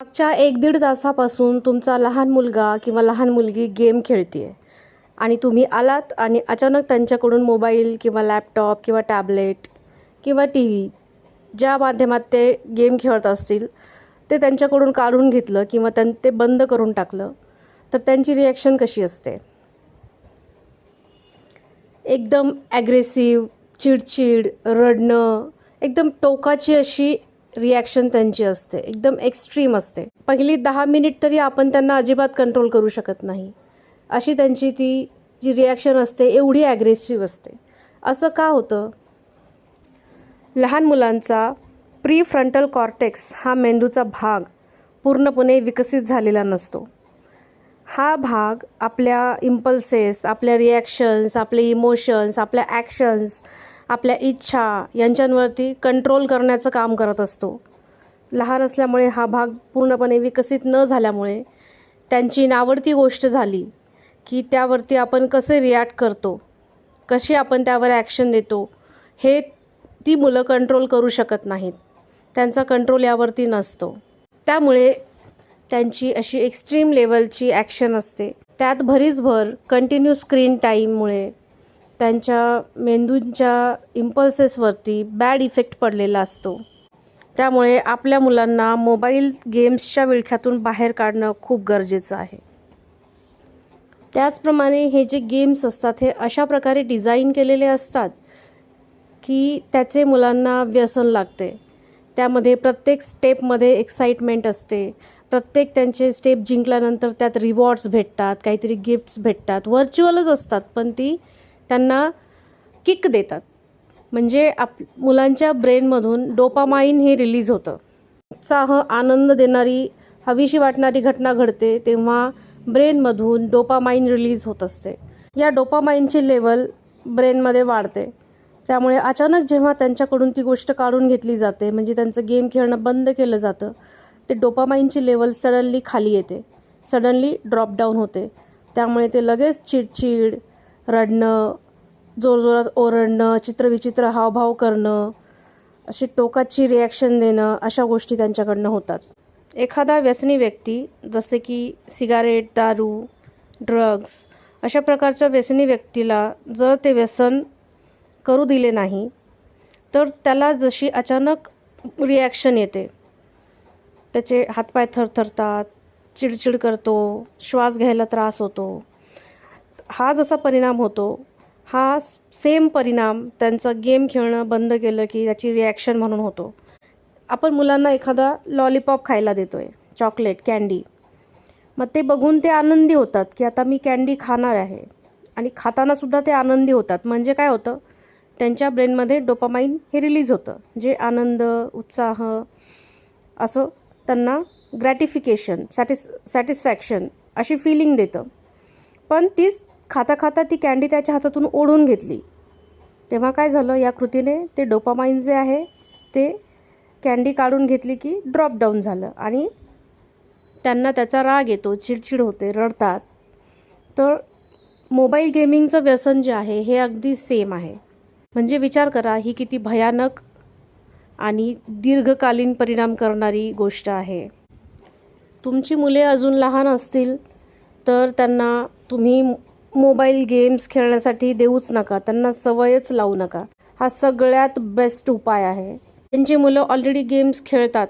मागच्या एक दीड तासापासून तुमचा लहान मुलगा किंवा लहान मुलगी गेम खेळते आणि तुम्ही आलात आणि अचानक त्यांच्याकडून मोबाईल किंवा लॅपटॉप किंवा टॅबलेट किंवा टी व्ही ज्या माध्यमात ते गेम खेळत असतील ते त्यांच्याकडून काढून घेतलं किंवा त्यां ते बंद करून टाकलं तर त्यांची रिॲक्शन कशी असते? एकदम ॲग्रेसिव्ह चिडचिड रडणं एकदम टोकाची अशी रिॲक्शन त्यांची असते. एकदम एक्स्ट्रीम असते. पहिली दहा मिनिट तरी आपण त्यांना अजिबात कंट्रोल करू शकत नाही. अशी त्यांची ती जी रिॲक्शन असते एवढी ॲग्रेसिव्ह असते. असं का होतं? लहान मुलांचा प्री फ्रंटल कॉर्टेक्स हा मेंदूचा भाग पूर्णपणे विकसित झालेला नसतो. हा भाग आपल्या इम्पल्सेस आपल्या रिॲक्शन्स आपले इमोशन्स आपल्या ॲक्शन्स आपल्या इच्छा यांच्यांवरती कंट्रोल करण्याचं काम करत असतो. लहान असल्यामुळे हा भाग पूर्णपणे विकसित न झाल्यामुळे त्यांची नावडती गोष्ट झाली की त्यावरती आपण कसे रिॲक्ट करतो कशी आपण त्यावर ॲक्शन देतो हे ती मुलं कंट्रोल करू शकत नाहीत. त्यांचा कंट्रोल यावरती नसतो. त्यामुळे त्यांची अशी एक्स्ट्रीम लेवलची ॲक्शन असते. त्यात भरीसभर कंटिन्यू स्क्रीन टाईममुळे त्यांच्या मेंदूंच्या इम्पल्सेसवरती बॅड इफेक्ट पडलेला असतो. त्यामुळे आपल्या मुलांना मोबाईल गेम्सच्या विळख्यातून बाहेर काढणं खूप गरजेचं आहे. त्याचप्रमाणे हे जे गेम्स असतात हे अशा प्रकारे डिझाईन केलेले असतात की त्याचे मुलांना व्यसन लागते. त्यामध्ये प्रत्येक स्टेपमध्ये एक्साइटमेंट असते. प्रत्येक त्यांचे स्टेप जिंकल्यानंतर त्यात रिवॉर्ड्स भेटतात काहीतरी गिफ्ट्स भेटतात. व्हर्च्युअलच असतात पण ती त्यांना किक देतात. म्हणजे आप मुलांच्या ब्रेनमधून डोपामाइन हे रिलीज होतं. उत्साह आनंद देणारी हवीशी वाटणारी घटना घडते तेव्हा ब्रेनमधून डोपामाइन रिलीज होत असते. या डोपामाइनची लेवल ब्रेनमध्ये वाढते. त्यामुळे अचानक जेव्हा त्यांच्याकडून ती गोष्ट काढून घेतली जाते म्हणजे त्यांचं गेम खेळणं बंद केलं जातं ते डोपामाइनची लेवल सडनली खाली येते. सडनली ड्रॉपडाऊन होते. त्यामुळे ते लगेच चिडचिड रडणं जोरजोरात ओरडणं चित्रविचित्र हावभाव करणं अशी टोकाची रिॲक्शन देणं अशा गोष्टी त्यांच्याकडनं होतात. एखादा व्यसनी व्यक्ती जसे की सिगारेट दारू ड्रग्स अशा प्रकारच्या व्यसनी व्यक्तीला जर ते व्यसन करू दिले नाही तर त्याला जशी अचानक रिॲक्शन येते त्याचे हातपाय थरथरतात चिडचिड करतो श्वास घ्यायला त्रास होतो हा जसा परिणाम होतो हा सेम परिणाम त्यांचं गेम खेळणं बंद केलं की त्याची रिॲक्शन म्हणून होतो. आपण मुलांना एखादा लॉलीपॉप खायला देतो आहे चॉकलेट कॅन्डी मग ते बघून ते आनंदी होतात की आता मी कॅन्डी खाणार आहे. आणि खातानासुद्धा ते आनंदी होतात. म्हणजे काय होतं त्यांच्या ब्रेनमध्ये डोपामाइन हे रिलीज होतं. जे आनंद उत्साह असं त्यांना ग्रॅटिफिकेशन सॅटिस सॅटिस्फॅक्शन अशी फिलिंग देतं. पण तीच खाता खाता ती कँडी त्याच्या हातातून ओढून घेतली. तेव्हा काय झालं या कृतीने ते डोपामाइन जे आहे ते कँडी काढून घेतली की ड्रॉप डाऊन झालं. आणि त्यांना त्याचा राग येतो चिडचिड होते रडतात. तर मोबाईल गेमिंगचं व्यसन जे आहे हे अगदी सेम आहे. म्हणजे विचार करा ही किती भयानक आणि दीर्घकालीन परिणाम करणारी गोष्ट आहे. तुमची मुले अजून लहान असतील तर त्यांना तुम्ही मोबाईल गेम्स खेळण्यासाठी देऊच नका त्यांना सवयच लावू नका. हा सगळ्यात बेस्ट उपाय आहे. त्यांची मुलं ऑलरेडी गेम्स खेळतात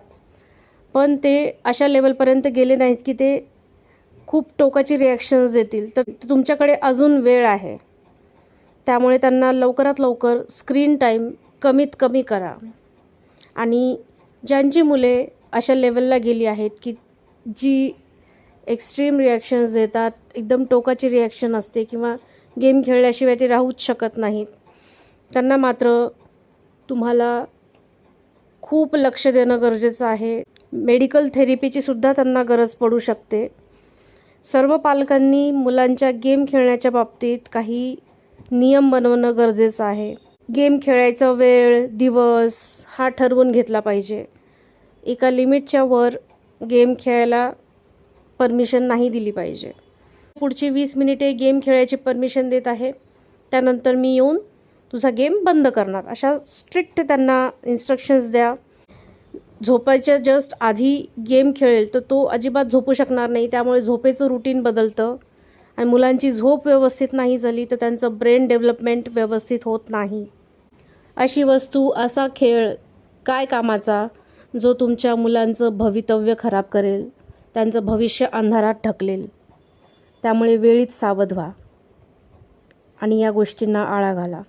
पण ते अशा लेवलपर्यंत गेले नाहीत की ते खूप टोकाची रिॲक्शन्स देतील. तर तुमच्याकडे अजून वेळ आहे. त्यामुळे त्यांना लवकरात लवकर स्क्रीन टाईम कमीत कमी करा. आणि ज्यांची मुले अशा लेवलला गेली आहेत की जी एक्स्ट्रीम रिॲक्शन्स देतात. एकदम टोकाची रिॲक्शन असते किंवा गेम खेळल्याशिवाय ते राहूच शकत नाहीत. त्यांना मात्र तुम्हाला खूप लक्ष देणं गरजेचं आहे. मेडिकल थेरपीची सुद्धा त्यांना गरज पडू शकते. सर्व पालकांनी मुलांच्या गेम खेळण्याच्या बाबतीत काही नियम बनवणं गरजेचं आहे. गेम खेळायचा वेळ दिवस हा ठरवून घेतला पाहिजे. एका लिमिटच्या वर गेम खेळायला परमिशन नाही दिली पाहिजे. पुढची वीस मिनिटे गेम खेळायची परमिशन देत आहे. त्यानंतर मी येऊन तुझा गेम बंद करणार. अशा स्ट्रिक्ट त्यांना इन्स्ट्रक्शन्स द्या. झोपायच्या जस्ट आधी गेम खेळेल तर तो अजिबात झोपू शकणार नाही. त्यामुळे झोपेचं रुटीन बदलतं. आणि मुलांची झोप व्यवस्थित नाही झाली तर त्यांचं ब्रेन डेव्हलपमेंट व्यवस्थित होत नाही. अशी वस्तू असा खेळ काय कामाचा जो तुमच्या मुलांचं भवितव्य खराब करेल? त्यांचं भविष्य अंधारात ढकलेल. त्यामुळे वेळीच सावध व्हा. आणि या गोष्टींना आळा घाला.